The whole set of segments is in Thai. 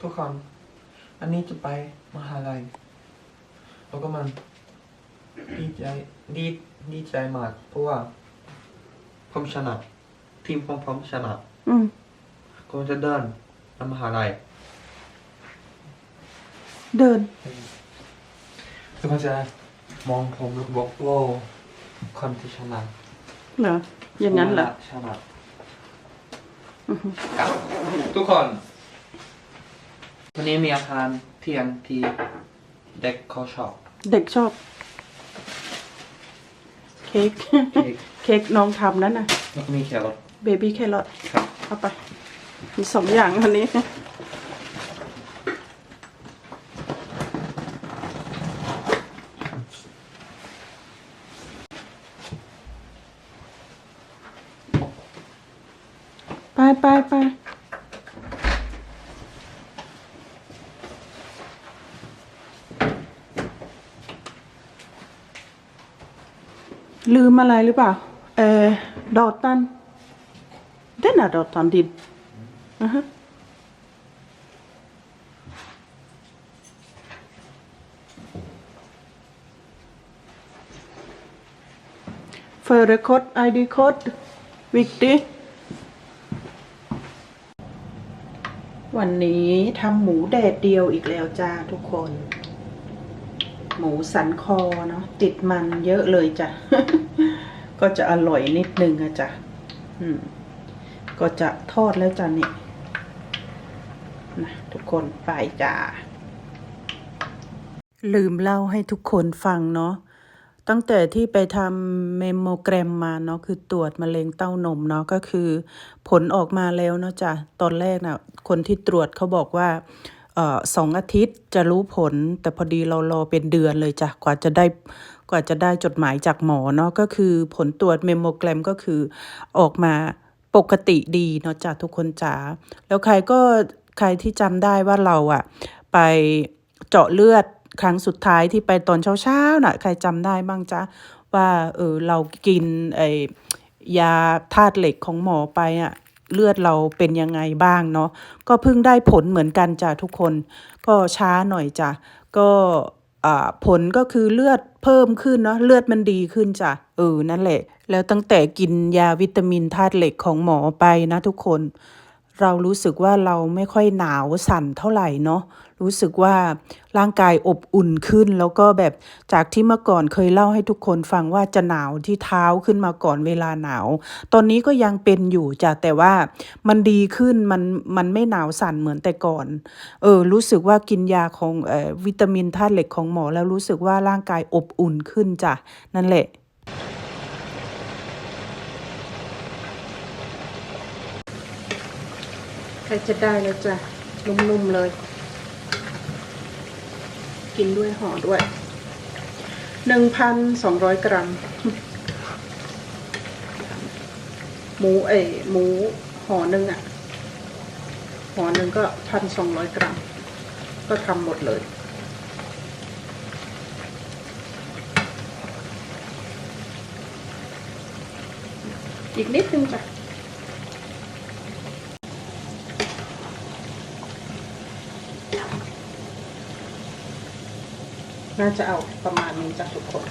ทุกคน อันนี้จะไปมหาลัย แล้วก็มันดีใจดีดีใจมาก เพราะว่าผมชนะ ทีมของผมชนะอืมก็จะเดินไปมหาลัยเดิน ทุกคนจะมองผมแล้วบอกว่าคนที่ชนะเหรออย่างนั้นเหรอ ชนะ ทุกคน วันนี้มีอาหารเที่ยงที่เด็กเขาชอบเด็กชอบเค้กเค้ก เค้กน้องทำนั่นน่ะ แล้วก็มีแครอทเบบี้แครอทครับ เอาไป มีสองอย่างวันนี้ ไปไปไปลื มอะไรหรือเปล่า เออดอตัน Den är datorn din. Aha. Förekort, ID-kort. Viktigt. วันนี้ทำหมูแดดเดียวอีกแล้วจ้าทุกคน หมูสันคอเนาะติดมันเยอะเลยจ้ะ ก็จะอร่อยนิดนึงอะจ้ะอืม ก็จะทอดแล้วจ้ะนี่นะทุกคนไปจ้าลืมเล่าให้ทุกคนฟังเนาะตั้งแต่ที่ไปทำเมมโมแกรมมาเนาะคือตรวจมะเร็งเต้านมเนาะก็คือ ผลออกมาแล้วเนาะจ้ะตอนแรกน่ะคนที่ตรวจเขาบอกว่า สองอาทิตย์จะรู้ผล แต่พอดีเรารอเป็นเดือนเลยจ้ะกว่าจะได้กว่าจะได้จดหมายจากหมอเนาะก็คือผลตรวจเมมโมแกรมก็คือออกมาปกติดีเนาะจ้ะทุกคนจ๋าแล้วใครก็ใครที่จำได้ว่าเราอะไปเจาะเลือดครั้งสุดท้ายที่ไปตอนเช้าๆน่ะใครจำได้บ้างจ๊ะว่าเออเรากินไอยาธาตุเหล็กของหมอไปอะ เลือดเราเป็นยังไงบ้างเนาะก็เพิ่งได้ผลเหมือนกันจ้ะทุกคน ก็ช้าหน่อยจ้ะก็ผลก็คือเลือดเพิ่มขึ้นเนาะเลือดมันดีขึ้นจ้ะเออนั่นแหละ แล้วตั้งแต่กินยาวิตามินธาตุเหล็กของหมอไปนะทุกคน เรารู้สึกว่าเราไม่ค่อยหนาวสั่นเท่าไหร่เนาะรู้สึกว่าร่างกายอบอุ่นขึ้น แล้วก็แบบจากที่เมื่อก่อนเคยเล่าให้ทุกคนฟังว่าจะหนาวที่เท้าขึ้นมาก่อนเวลาหนาว ตอนนี้ก็ยังเป็นอยู่จ้ะแต่ว่ามันดีขึ้นมันมันไม่หนาวสั่นเหมือนแต่ก่อนเออรู้สึกว่ากินยาของเอ่อวิตามินธาตุเหล็กของหมอแล้วรู้สึกว่าร่างกายอบอุ่นขึ้นจ้ะนั่นแหละ ใครจะได้แล้วจ้ะ นุ่มๆเลย กินด้วยห่อด้วย หนึ่งพันสองร้อยกรัม หมูเอยหมูห่อหนึ่งอะ่ะ ห่อหนึ่งก็พันสองร้อยกรัม ก็ทำหมดเลยอีกนิดนึงจ้ะ น่าจะเอาประมาณนี้จ้ะทุกคน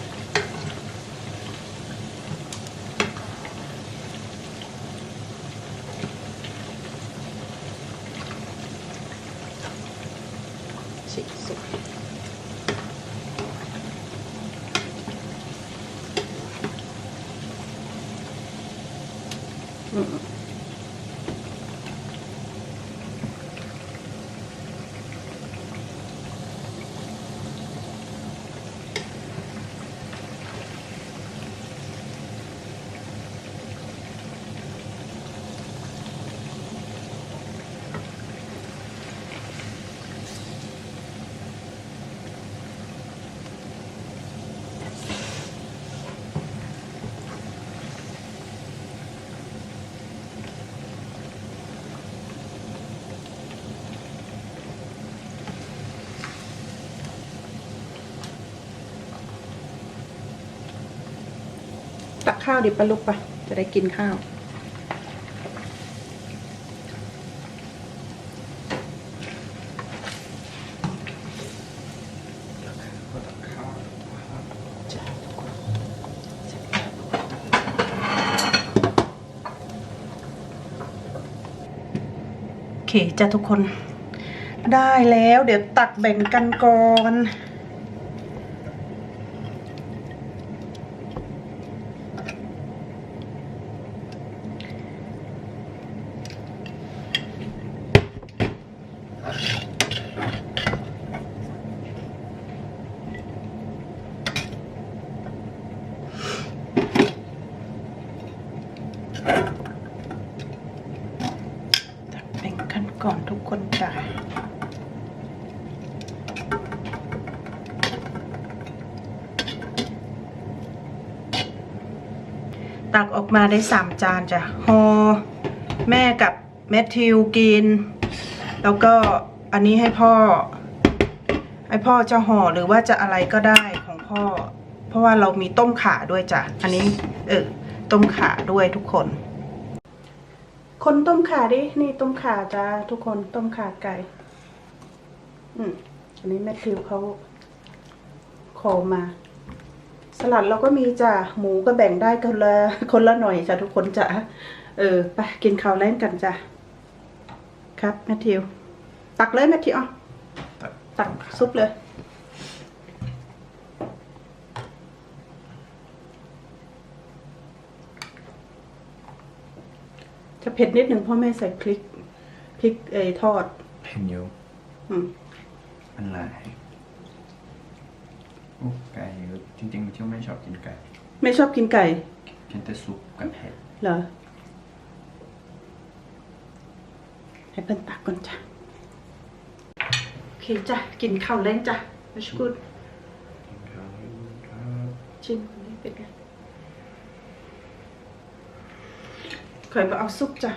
ตักข้าวดิปลลุกปะจะได้กินข้าว โอเคจ้ะทุกคน ได้แล้วเดี๋ยวตักแบ่งกันก่อน คนจ้ะตักออกมาได้สามจานจ้ะฮอแม่กับแมทธิวกิน แล้วก็อันนี้ให้พ่อ ให้พ่อจะห่อหรือว่าจะอะไรก็ได้ของพ่อ เพราะว่าเรามีต้มขาด้วยจ้ะ อันนี้ เออ ต้มขาด้วยทุกคน คนต้มขาดินี่ต้มขาจ้าทุกคนต้มขาไก่ อืมอันนี้แมทธิวเขาขอมา สลัดเราก็มีจ้ะหมูก็แบ่งได้คนละคนละหน่อยจ้ะทุกคนจ้ะเออไปกินข้าวแล้งกันจ้ะครับแมทธิว ตักเลยแมทธิวอะตักตักซุปเลย เผ็ดนิดหนึ่งเพราะแม่ใส่พริกพริกเอยทอด เห็นอยู่อืมมันหลายโอ้ไก่จริงๆที่ไม่ชอบกินไก่ไม่ชอบกินไก่ กินแต่ซุปกับเห็ดเหรอ ให้เปิ้ลตักก่อนจ้ะ โอเคจ้ะ กินข้าวแรงจ้ะมาชกุดชิมนี่เป็นไง เคยมาเอาซุปจ้ะ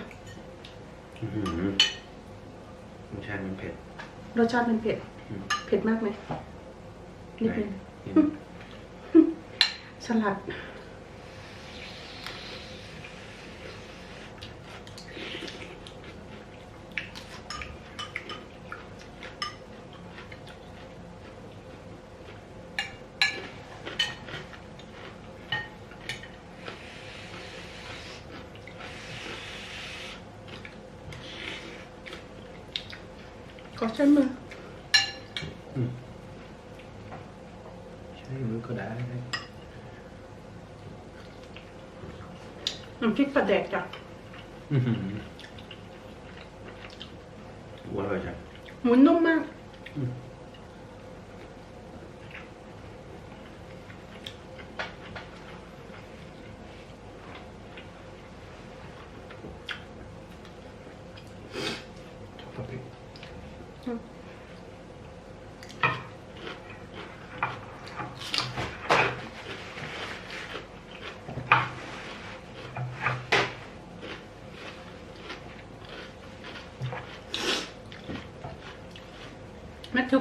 อื้อหือรสชาติมันเผ็ดรสชาติมันเผ็ด อืมเผ็ดมากไหมนิดนึงนิดสลัด ขอใช้มือใช่มือก็ได้น้ำพริกปลาแดกจ้ะอื้อหืออร่อยจังหมูนุ่มมากช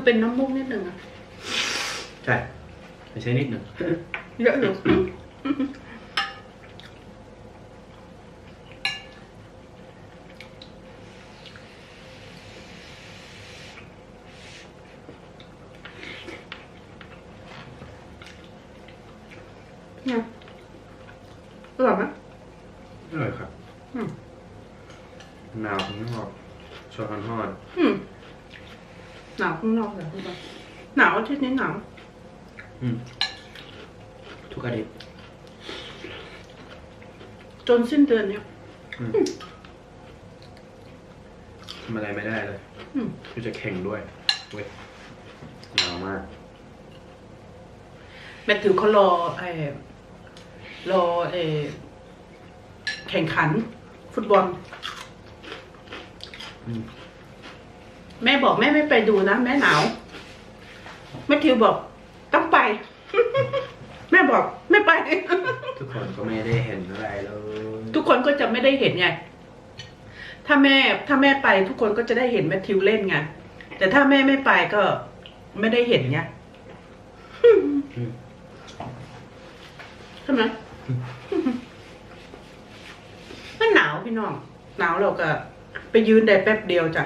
มทธิวเป็นน้ำมูกนิดหนึ่งอะใช่ไม่ใช่นิดหนึ่งเยอะอยู่เนี่ยอร่อยไหม อร่อยครับ อืม หนาวข้างนอกชอบข้างนอก อืมหนาวข้างนอกเหรอพี่บอล หนาวอาที่นี้หนาวอืมทุกอาทิตย์จนสิ้นเดือนเนี่ยอืมทำอะไรไม่ได้เลยอืมก็จะแข่งด้วยเว้ยหนาวมาก แมทธิวเขารอไอ้รอไอ้แข่งขัน ฟุตบอลอืม แม่บอกแม่ไม่ไปดูนะ แม่หนาว แม่ทิวบอก ต้องไป แม่บอกไม่ไป ทุกคนก็ไม่ได้เห็นอะไรเลยทุกคนก็จะไม่ได้เห็นไง ถ้าแม่ถ้าแม่ไปทุกคนก็จะได้เห็นแมทธิวเล่นไง แต่ถ้าแม่ไม่ไปก็ไม่ได้เห็นไงอืมใช่ไหมมันหนาวพี่น้อง หนาวเราก็ ไปยืนได้แป๊บเดียวจ้ะ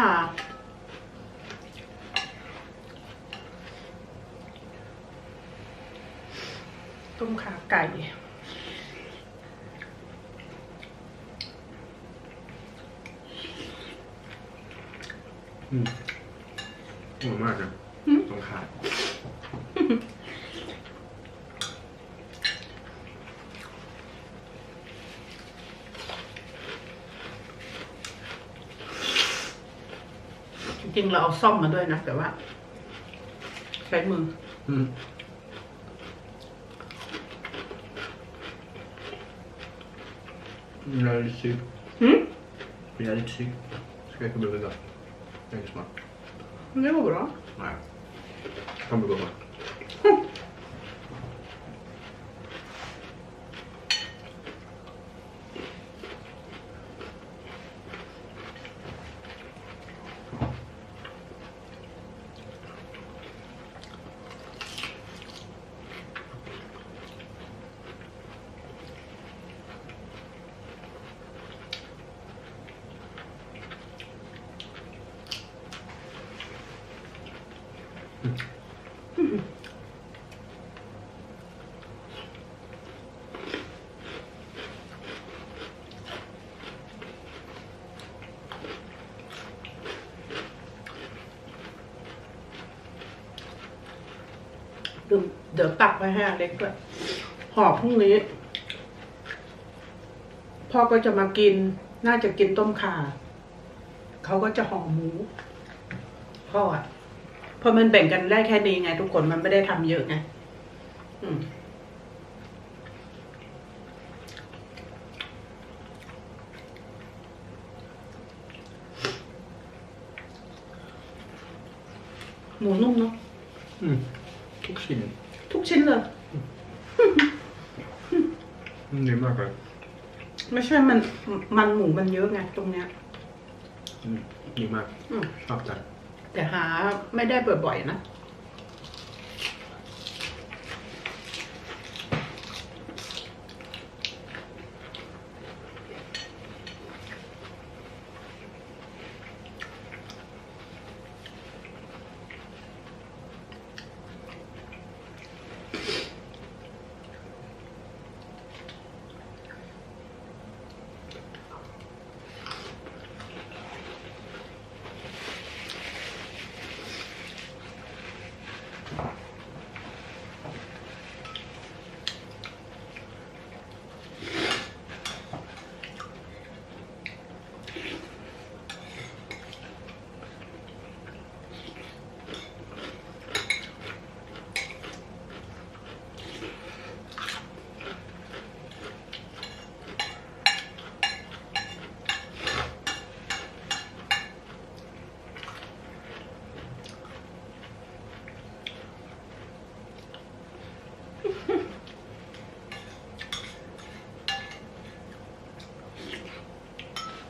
ค่ะ ต้มขาไก่อืมอร่อยมากนะต้มขา ริงๆเราเอาซ่อมมาด้วยนะ แต่ว่า ใช้มือ อืม Jag är lite syk. หืม Jag är lite syk. Ska jag komma ihåg det? Engelsman. Det går bra. Nej. Kommer gå bra. ดเดี๋ยวตักไว้ให้อเล็กด้วยห่อพรุ่งนี้ พ่อก็จะมากิน น่าจะกินต้มข่า เขาก็จะห่อหมู พ่ออะเพราะมันแบ่งกันได้แค่นี้ไง ทุกคนมันไม่ได้ทำเยอะไงหมูนุ่มเนาะ ชิ้นเลย Mm, det är mörkare. ไม่ใช่มันมันหมูมันเยอะไงตรงเนี้ย Mm. Det är mörkt. อืม Fattar. แต่หาไม่ได้บ่อยๆนะ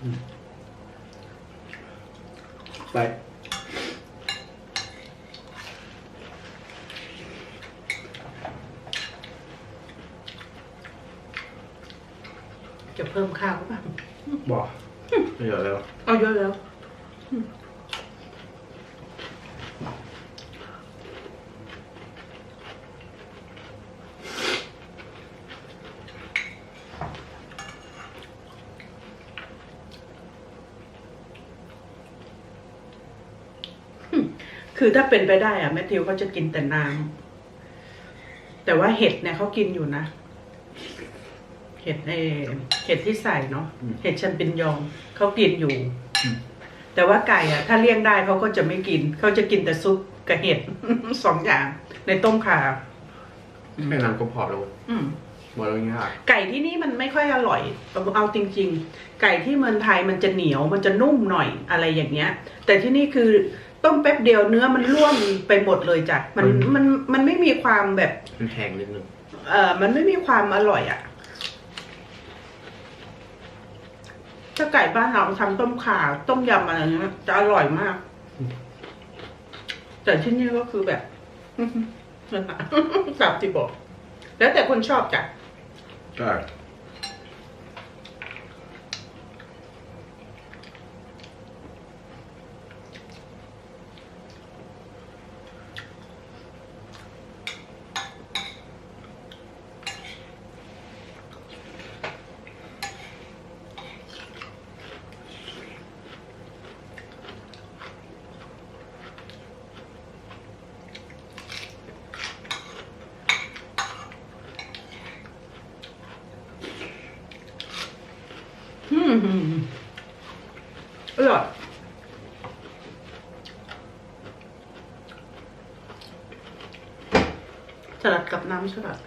Bye. จะเพิ่มข้าวหรือเปล่า Bra. Jag gör det då. เอาเยอะแล้ว คือถ้าเป็นไปได้อะแมทธิวเขาจะกินแต่น้ำแต่ว่าเห็ดเนี่ยเขากินอยู่นะ เห็ดเออเห็ดที่ใส่เนาะอืมเห็ดแชมปิญยองเขากินอยู่อืมแต่ว่าไก่อะถ้าเลี่ยงได้เขาก็จะไม่กิน เขาจะกินแต่ซุปกับเห็ด สองอย่าง ในต้มข่า Mellan kom par då. อืม Var det inget här? ไก่ที่นี่มันไม่ค่อยอร่อย เอาจริง ๆ ไก่ที่เมืองไทยมันจะเหนียวมันจะนุ่มหน่อยอะไรอย่างเงี้ย แต่ที่นี่คือ ต้มแป๊บเดียวเนื้อมันร่วงไปหมดเลยจ้ะมันอืม มันมันไม่มีความแบบ En häng lite nu. เออมันไม่มีความอร่อยอะ่ะถ้าไก่บ้านเราทำต้มข่าต้มยำอะไรเงี้ยจะอร่อยมากอืมแต่ที่นี่ก็คือแบบนั่นน่ะกลับที่บอก แล้วแต่คนชอบจ้ะ Där. มอร่อยส ลัด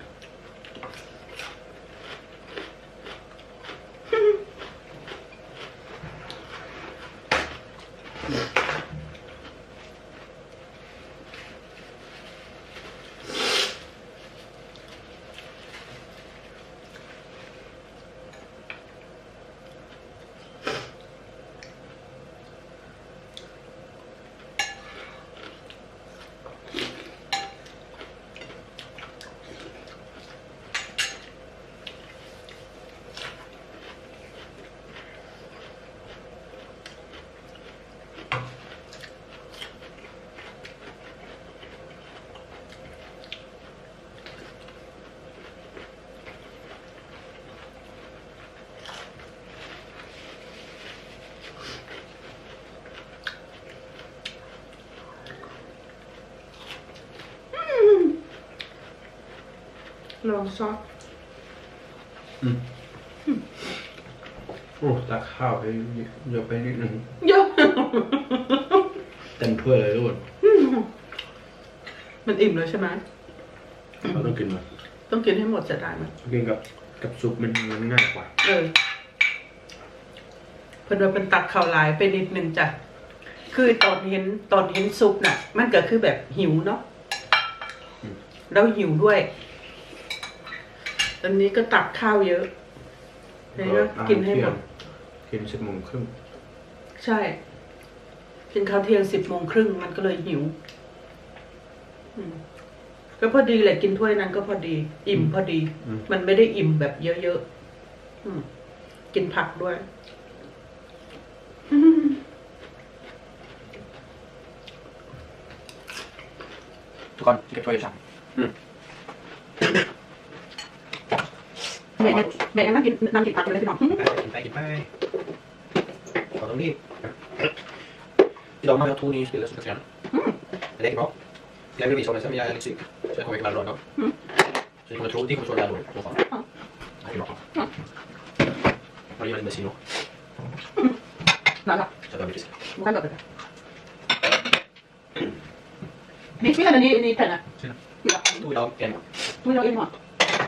ลัดลองซอสโอ้ตักข้าวไปเยอะไปนิดนึงเยอะ เต็มถ้วยเลยทุกคนมันอิ่มแล้วใช่ไหมเราต้องกินมันต้องกินให้หมดจะได้ไหมกินกับกับซุปมันมันง่ายกว่า เออเพิ่นว่าเป็นตักข้าวหลายไปนิดนึงจ้ะคือตอนเห็นตอนเห็นซุปน่ะ มันก็คือแบบหิวเนาะอืมแล้วหิวด้วยต อนนี้ก็ตักข้าวเยอะเลยก็กินให้หมดกินสิบโมงครึ่งใช่ กินข้าวเที่ยงสิบโมงครึ่งมันก็เลยหิวอืมก็พอดีแหละกินถ้วยนั้นก็พอดี อิ่มพอดี มันไม่ได้อิ่มแบบเยอะๆอืมกินผักด้วยทุกคนเก็บถ้วยสั่ง แม่แม่นั่งกินนั่งกินผักอยู่เลยพี่น้องกินไปกินไปขอตรงนี้ Idag har jag Tony spiller som kapten. Det är bra. Jag vill visa honom sen, men jag är lite syk. Så jag kommer klara dagen. Mm. Så ni kommer tro, ni kommer tro det är dåligt. i alla fall. Ja. Det är bra. Vad gör en bensin då? นั่นแหละ Så att jag blir frisk. มันก็แบบนี่พี่อะไรนี่นี่แผ่นอะ Tjena. Tog idag en. ดูเราเองหมด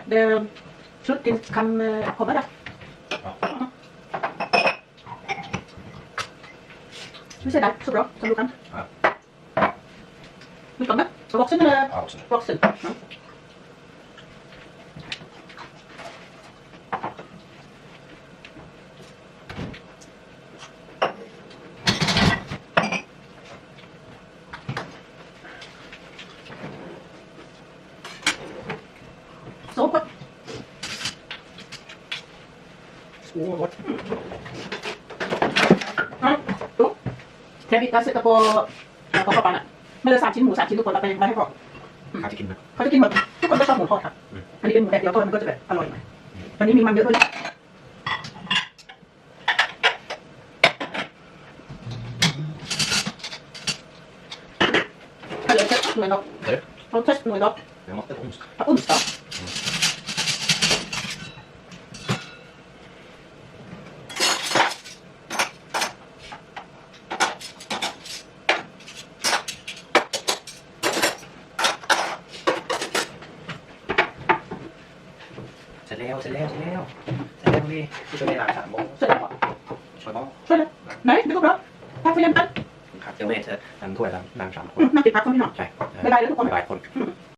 เดี๋ยวชุดกินคำขอบอะไร Ja. ไม่ใช่ได้สุดหรอสรุปกัน Ja. มีก่อ นไหมบอกซึ่งเลย Ja, också. บอกซึ่งโซ่ก็ Åh, vad ตุ๊กเทวิตาเซตโปเขาเข้าไปน่ะไม่เลยสามชิ้นหมูสามชิ้นทุกคนเราไปไปให้ก่อน Kan inte kinna. เขาจะกินหมดทุกคนก็ชอบหมูทอดครับ อันนี้เป็นหมูแดดเดียวทอดมันก็จะแบบอร่อยหน่อยอันนี้มีมันเยอะด้วยถ้าเหลือเช็ดหน่วยดอก Där. เขาเช็ดหน่วยดอก Jag måste på onsdag. ถ้าอุ้มสอร็จแล้วเสร็จแล้วเสร็จแล้วเสร็จแล้วนี่ผู้ช่วยแม่ล้างสามโมง เสร็จแล้วอะ ช่วยบ้าง ช่วยเลยไหนดูกรับพักไปยังกั นครับเจ้าแม่เธอทำถ้วยล้างล้างสามคนนั่งติดพักก็ไม่หน่อยใช่